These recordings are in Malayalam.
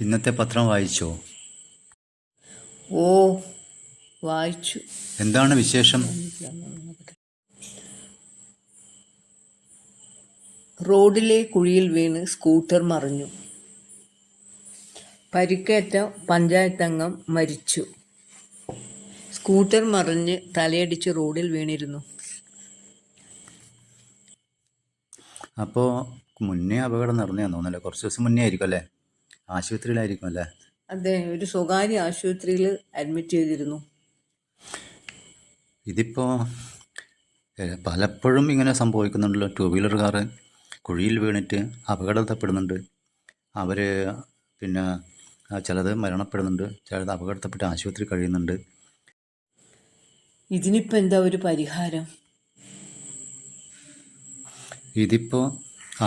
ഇന്നത്തെ പത്രം വായിച്ചോ? ഓ വായിച്ചു. എന്താണ് വിശേഷം? റോഡിലെ കുഴിയിൽ വീണ് സ്കൂട്ടർ മറിഞ്ഞു. പരിക്കേറ്റ പഞ്ചായത്ത് അംഗം മരിച്ചു. സ്കൂട്ടർ മറിഞ്ഞ് തലയടിച്ച് റോഡിൽ വീണിരുന്നു. അപ്പോൾ മുന്നേ അപകടം നടന്നു തോന്നുന്നല്ലേ കുറച്ച് ദിവസം മുന്നേ ആയിരിക്കും അല്ലേ? ആശുപത്രിയിലായിരിക്കും അല്ലേ അതെ ഒരു സ്വകാര്യ ആശുപത്രിയിൽ അഡ്മിറ്റ് ചെയ്തിരുന്നു. ഇതിപ്പോൾ പലപ്പോഴും ഇങ്ങനെ സംഭവിക്കുന്നുണ്ടല്ലോ. ടു വീലറുകാർ കുഴിയിൽ വീണിട്ട് അപകടത്തപ്പെടുന്നുണ്ട് അവർ പിന്നെ ചിലത് മരണപ്പെടുന്നുണ്ട്. ചിലത് അപകടത്തപ്പെട്ട് ആശുപത്രി കഴിയുന്നുണ്ട്. ഇതിനിപ്പോൾ എന്താ ഒരു പരിഹാരം? ഇതിപ്പോൾ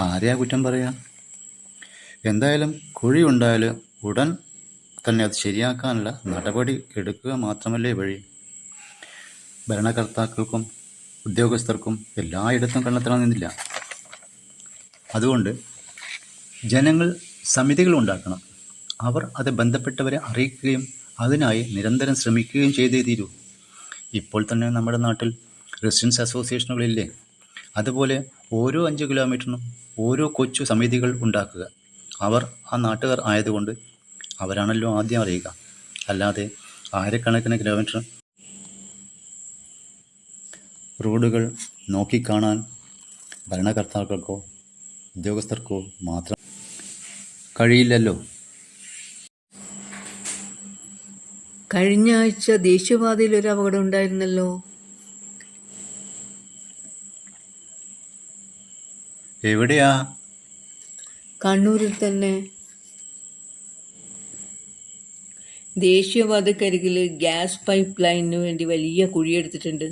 ആരെയാ കുറ്റം പറയാ? എന്തായാലും കുഴി ഉണ്ടായാൽ ഉടൻ തന്നെ അത് ശരിയാക്കാനുള്ള നടപടി എടുക്കുക മാത്രമല്ലേ വഴി. ഭരണകർത്താക്കൾക്കും ഉദ്യോഗസ്ഥർക്കും എല്ലായിടത്തും കണ്ടെത്തണമെന്നില്ല അതുകൊണ്ട് ജനങ്ങൾ സമിതികൾ ഉണ്ടാക്കണം. അവർ അത് ബന്ധപ്പെട്ടവരെ അറിയിക്കുകയും അതിനായി നിരന്തരം ശ്രമിക്കുകയും ചെയ്തേ തീരൂ. ഇപ്പോൾ തന്നെ നമ്മുടെ നാട്ടിൽ റെസിഡൻസ് അസോസിയേഷനുകളില്ലേ? അതുപോലെ ഓരോ അഞ്ച് കിലോമീറ്ററിനും ഓരോ കൊച്ചു സമിതികൾ ഉണ്ടാക്കുക. അവർ ആ നാട്ടുകാർ ആയതുകൊണ്ട് അവരാണല്ലോ ആദ്യം അറിയുക. അല്ലാതെ ആയിരക്കണക്കിന് കിലോമീറ്റർ റോഡുകൾ നോക്കിക്കാണാൻ ഭരണകർത്താക്കൾക്കോ ഉദ്യോഗസ്ഥർക്കോ മാത്രം കഴിയില്ലല്ലോ. കഴിഞ്ഞ ആഴ്ച ദേശീയപാതയിൽ ഒരു അപകടം ഉണ്ടായിരുന്നല്ലോ. എവിടെയാ കണ്ണൂരിൽ തന്നെ ദേശീയപാതക്കരികിൽ ഗ്യാസ് പൈപ്പ് ലൈനിന് വേണ്ടി വലിയ കുഴി എടുത്തിട്ടുണ്ട്.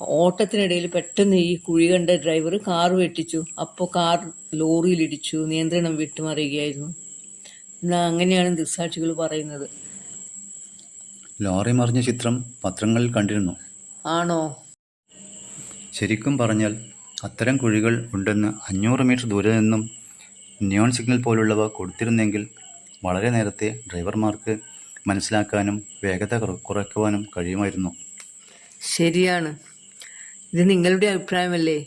ഓട്ടത്തിനിടയിൽ പെട്ടെന്ന് ഈ കുഴി കണ്ട ഡ്രൈവർ കാർ വെട്ടിച്ചു. അപ്പോൾ കാർ ലോറിയിലിടിച്ചു. നിയന്ത്രണം വിട്ടുമറിയുകയായിരുന്നു എന്നാൽ അങ്ങനെയാണ് ദൃക്സാക്ഷികൾ പറയുന്നത്. ലോറി മറിഞ്ഞ ചിത്രം പത്രങ്ങളിൽ കണ്ടിരുന്നു. ആണോ? ശരിക്കും പറഞ്ഞാൽ അത്തരം കുഴികൾ ഉണ്ടെന്ന് അഞ്ഞൂറ് മീറ്റർ ദൂരെ നിന്നും നിയോൺ സിഗ്നൽ പോലുള്ളവ കൊടുത്തിരുന്നെങ്കിൽ വളരെ നേരത്തെ ഡ്രൈവർമാർക്ക് മനസ്സിലാക്കാനും വേഗത കുറയ്ക്കുവാനും കഴിയുമായിരുന്നു. ശരിയാണ്. ഇത് നിങ്ങളുടെ അഭിപ്രായമല്ലേ?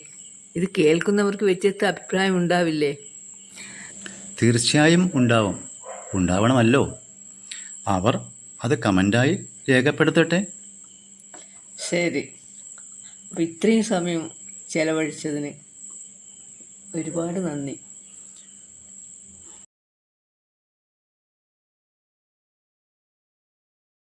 ഇത് കേൾക്കുന്നവർക്ക് വ്യത്യസ്ത അഭിപ്രായം ഉണ്ടാവില്ലേ? തീർച്ചയായും ഉണ്ടാവും. ഉണ്ടാവണമല്ലോ. അവർ അത് കമന്റായി രേഖപ്പെടുത്തട്ടെ. ശരി. അപ്പോൾ ഇത്രയും സമയം ചെലവഴിച്ചതിന് ഒരുപാട് നന്ദി.